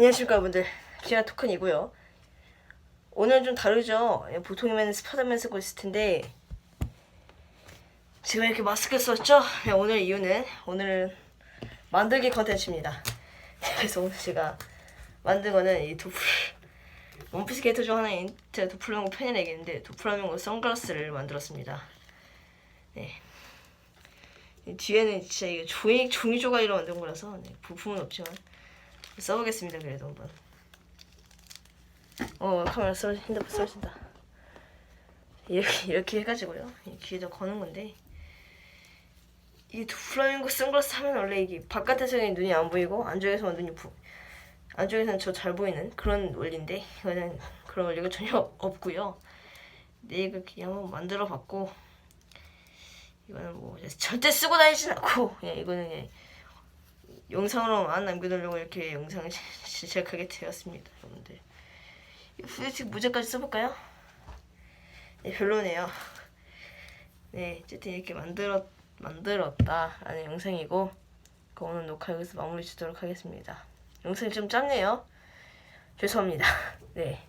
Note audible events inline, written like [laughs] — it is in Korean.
안녕하십니까 여러분들? 기아 토큰이고요. 오늘 좀 다르죠? 예, 보통이면 스파더맨 쓰고 있을 텐데. 지금 이렇게 마스크 썼죠? 네, 오늘 이유는 오늘은 만들기 컨텐츠입니다. 그래서 오늘 제가 만든 거는 이 도플 원피스 캐릭터 중 하나인 제가 도플라밍고 팬이라 얘기했는데 도플라밍고 선글라스를 만들었습니다. 네. 이 뒤에는 진짜 이게 종이 종이 조각으로 만든 거라서 네, 부품은 없지만 써보겠습니다 그래도 한번. 어 카메라 써 핸드폰 써진다. 이렇게 이렇게 해가지고요. 이 귀에다 거는 건데. 이게 플라밍고 선글라스 하면 원래 이게 바깥에서는 눈이 안 보이고 안쪽에서만 눈이 부 안쪽에서는 저 잘 보이는 그런 원리인데 이거는 그런 원리가 전혀 [laughs] 없고요. 네 이거 그냥 한번 만들어 봤고 이거는 뭐 절대 쓰고 다니진 않고 그냥 이거는 그냥 영상으로만 남겨두려고 이렇게 영상을 시- 시작하게 되었습니다, 여러분들. 이 후레틱 모자까지 써볼까요? 네, 별로네요. 네, 어쨌든 이렇게 만들었, 만들었다 라는 영상이고, 그 오늘 녹화 여기서 마무리 짓도록 하겠습니다. 영상이 좀 짧네요. 죄송합니다. [laughs] 네.